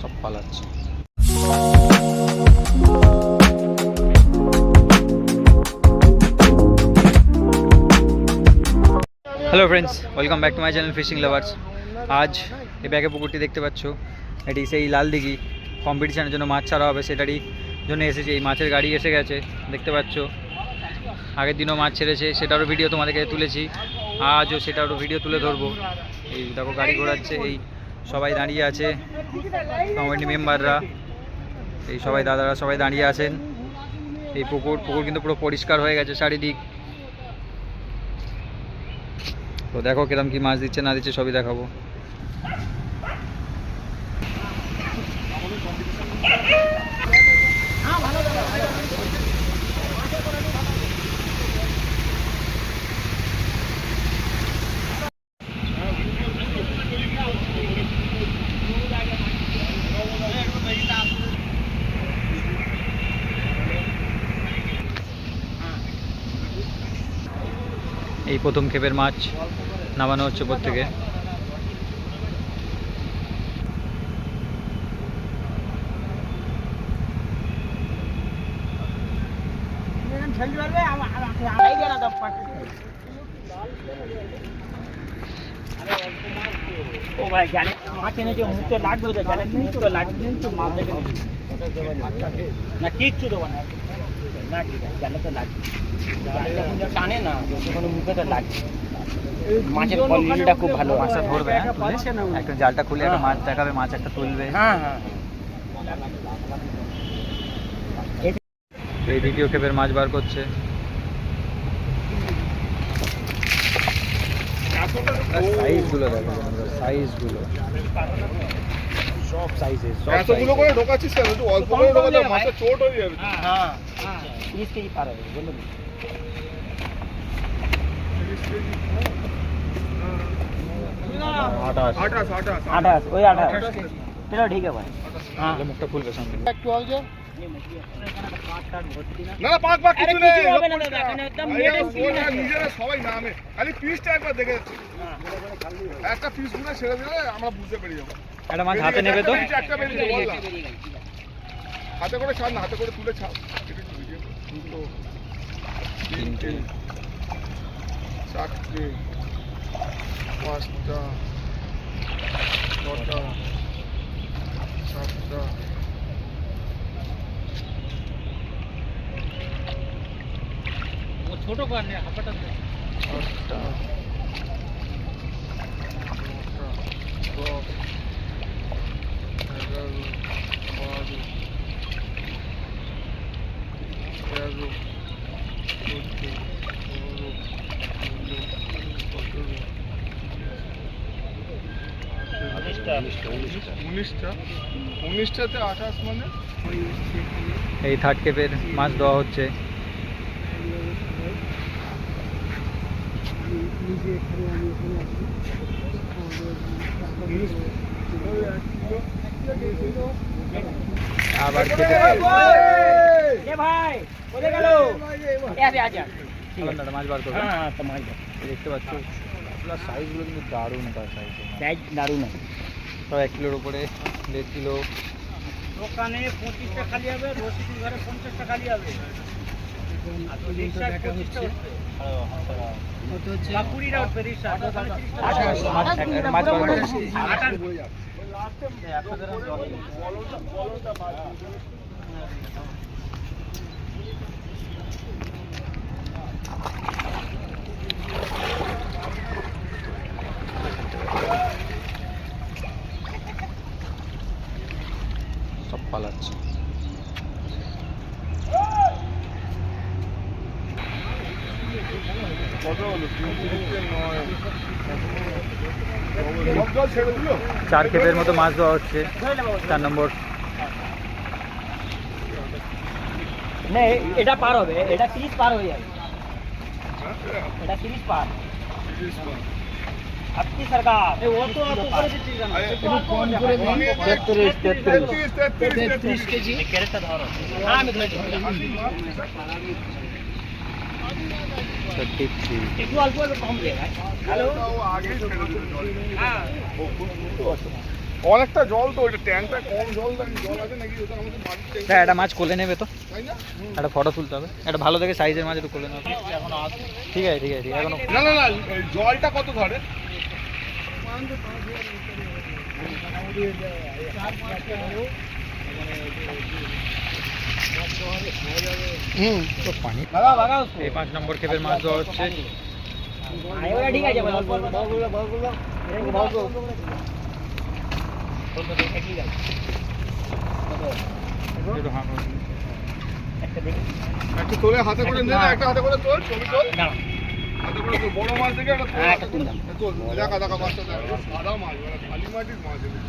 সব পালাচ্ছে। Hello friends welcome back to my channel fishing lovers আজ এই ব্যাগে পুকুরটি দেখতে পাচ্ছ। এটি সেই লাল দিঘি। কম্পিটিশানের জন্য মাছ ছাড়া হবে সেটারই জন্য এসেছি। এই মাছের গাড়ি এসে গেছে, দেখতে পাচ্ছ। আগের দিনও মাছ ছেড়েছে, সেটারও ভিডিও তোমাদেরকে তুলেছি। আজও সেটারও ভিডিও তুলে ধরবো। এই দেখো, গাড়ি ঘোরাচ্ছে এই সবাই দাঁড়িয়ে আছে। কমিটি মেম্বাররা এই সবাই দাদারা সবাই দাঁড়িয়ে আছেন। এই পুকুর পুকুর কিন্তু পুরো পরিষ্কার হয়ে গেছে চারিদিক। তো দেখো কিরম কি মাছ দিচ্ছে, না দিচ্ছে, সবই দেখাবো। এই প্রথম ক্ষেপের মাছ নামানো হচ্ছে থেকে। ও ভাই জানে মাছ এনেছে মুখে লাগবে তো জানে মুখে লাগবে তো মাছ দেখে নেবে। না কিচ্ছু দেবো না না ঠিক আছে জালে তো লাগবে জালে যখন যা টানে না তখন মুখে তো লাগবে মাছের কোয়ালিটিটা খুব ভালো মাছটা ধরবে হ্যাঁ, তুলে। একটা জালটা খুলে একটা মাছ দেখাবে মাছ একটা তুলবে হ্যাঁ হ্যাঁ তো এই দ্বিতীয় ক্ষেপের মাছ বার করছে। সাইজগুলো দেখো সাইজগুলো সব সাইজের সব এতগুলো করে ঢোকাচ্ছিস কেন? একটু অল্প করে মাছটা চোট হয়ে যাবে। হ্যাঁ হ্যাঁ। কেজি পার হবে বলুন আঠাশ। আঠাশ ওই আঠাশ। চলো ঠিক হ্যাঁ। না না না পাক পাক কিছু নেই কিছু হবে না দাদা, এখানে একদম আরে নেটে ও ছিল। না, নিজেরা সবাই নামে। খালি পিসটা একবার দেখে একটা পিসগুলো ছেড়ে দিলে আমরা বুঝতে পেরে যাব। একটা মাছ হাতে নেবে তো? একটা বেরিয়েছে, হাতে করে ছাড় না হাতে করে তুলে ছাড়। দুটো তিনটে চারটে পাঁচটা ছটা সাতটা ছোট কারণে হাঁপাটা আটটা নটা দশ এগারো বারো তেরো চোদ্দ পনেরো ষোলো সতেরো উনিশটা। উনিশটাতে আঠাশ মানে? এই থার্ড ক্ষেপের মাছ দেওয়া হচ্ছে। আবার খেতে এ ভাই! কোথায় গেল? এ আরে আচ্ছা ঠিক আছে। মাছ বার হ্যাঁ তোমার দেখতে পাচ্ছ? সাইজগুলো কিন্তু দারুণ তার সাইজ সাইজ দারুণ আছে। সব এক কিলোর উপরে দেড় কিলো। দোকানে পঁচিশটা খালি হবে রসিদ ঘরে পঞ্চাশটা খালি হবে। আর তো রিক্সায় পঁচিশটা সব পালাচ্ছে কত হলো তিন তিরিশে নয় সব জল ছেড়ে দিল চার ক্ষেপের মতো মাছ দেওয়া হচ্ছে। চার নম্বর। না এটা পার হবে। এটা তিরিশ পার হয়ে যাবে। এটা তিরিশ পার। আপনি সরকার। ও তো তেত্রিশ, তেত্রিশ, তেত্রিশ কেজি আমি থার্টি থ্রি একটু অল্প অল্প কম হ্যালো। হ্যাঁ। অনেকটা জল তো ওইটা ট্যাঙ্কটা কম জল জল আছে নাকি? ওটা আমাদের বাড়ির হ্যাঁ একটা মাছ কোলে নেবে তো। তাই না? একটা ফটো তুলতে হবে। একটা ভালো দেখে সাইজের মাছ একটু কোলে নেবে এখন ঠিক আছে ঠিক আছে ঠিক আছে। না না না জলটা কত ধরে? হুম তো পানি। ভাগা ভাগা এই পাঁচ নম্বর খেপের মাছ দেওয়া হচ্ছে। ঠিক আছে অল্প অল্প বলগুলো বলগুলো বলগুলো ঠিক আছে একটু হাঁ করে দিন। একটা তোলে হাতে করে নে একটা হাতে করে তোল ছবি তোল। হাতে করে তোল বড় মাছ দেখে একটা তোল। হ্যাঁ, দেখা দেখা মাছটা দেখ। সাদা মাছ মানে খালি মাটির মাছ এগুলো।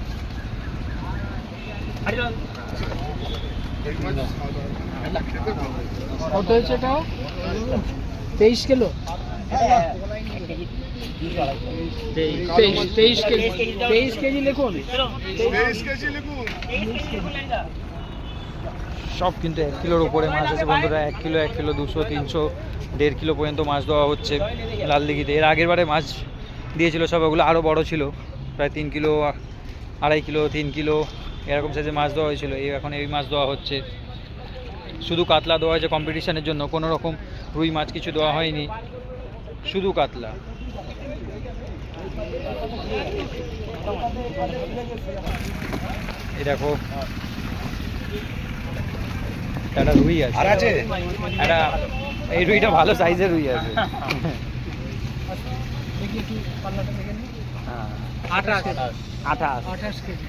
আরে এই মাছ সাদা খেতে ভালো কত হয়েছে এটা তেইশ কিলো তেইশ কেজি তেইশ কেজি লিখুন সব কিন্তু এক কিলোর উপরে মাছ আছে বন্ধুরা, এক কিলো এক কিলো, দুশো, তিনশো, দেড় কিলো পর্যন্ত মাছ দেওয়া হচ্ছে লাল দিঘিতে। এর আগের বারে মাছ দিয়েছিল সব, ওগুলো আরও বড় ছিল, প্রায় তিন কিলো আড়াই কিলো, তিন কিলো এরকম সাইজে মাছ দেওয়া হয়েছিল। এই এখন এই মাছ দেওয়া হচ্ছে। শুধু কাতলা দেওয়া হয়েছে কম্পিটিশনের জন্য। কোনো রকম রুই মাছ কিছু দেওয়া হয়নি। শুধু কাতলা। এই দেখো। একটা রুই আছে। আর আছে? একটা এই রুইটা ভালো সাইজের রুই আছে। হ্যাঁ। আঠাশ। আঠাশ। আঠাশ কেজি।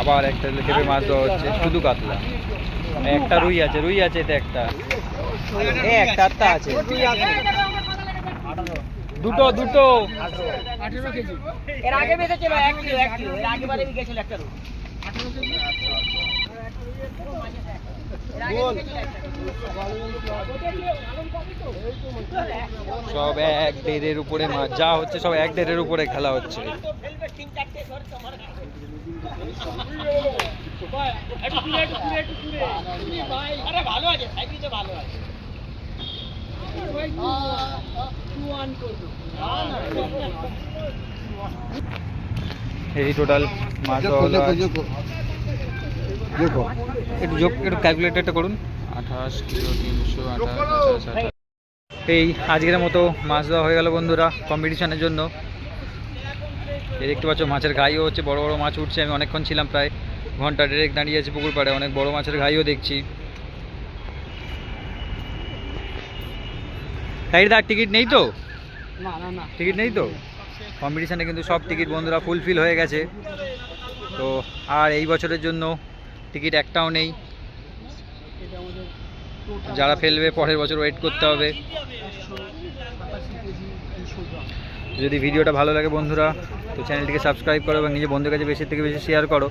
আবার একটা খেপে মাছ দেওয়া হচ্ছে, শুধু কাতলা। একটা রুই আছে রুই আছে এতে একটা। একটা আছে। দুটো দুটো। এর আগে সব এক দেড়ের উপরে মাছ যা হচ্ছে সব এক দেড়ের উপরে খেলা হচ্ছে। এই টোটাল মাছ দেওয়া একটু যোগ একটু ক্যালকুলেটরটা করুন। আঠাশ কিলো তিনশো আঠাশ এই আজকের মতো মাছ দেওয়া হয়ে গেল বন্ধুরা কম্পিটিশনের জন্য। এই দেখতে পাচ্ছ মাছের ঘাইও হচ্ছে বড় বড় মাছ উঠছে। আমি অনেকক্ষণ ছিলাম প্রায় ঘণ্টা ডেরেক দাঁড়িয়ে আছি পুকুর পাড়ে অনেক বড় মাছের ঘাইও দেখছি। দা টিকিট নেই তো? না না না। টিকিট নেই তো? কম্পিটিশানে কিন্তু সব টিকিট বন্ধুরা ফুলফিল হয়ে গেছে। তো আর এই বছরের জন্য টিকিট একটাও নেই। যারা ফেলবে, পরের বছর ওয়েট করতে হবে। যদি ভিডিওটা ভালো লাগে বন্ধুরা, তো চ্যানেলটিকে সাবস্ক্রাইব করো এবং নিজের বন্ধুর কাছে বেশি থেকে বেশি শেয়ার করো।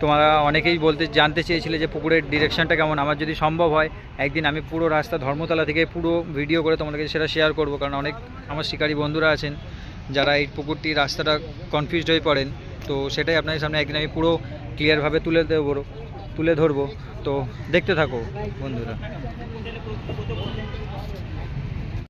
তোমরা অনেকেই বলতে, জানতে চেয়েছিলে যে পুকুরের ডিরেকশনটা কেমন? আমার যদি সম্ভব হয়, একদিন আমি পুরো রাস্তা ধর্মতলা থেকে পুরো ভিডিও করে তোমাদের কাছে সেটা শেয়ার করব। কারণ অনেক আমার শিকারী বন্ধুরা আছেন, যারা এই পুকুরটি রাস্তাটা কনফিউজড হয়ে পড়েন। তো সেটাই আপনাদের সামনে একদিন আমি পুরো ক্লিয়ারভাবে তুলে দেবো তুলে ধরবো। তো দেখতে থাকো বন্ধুরা।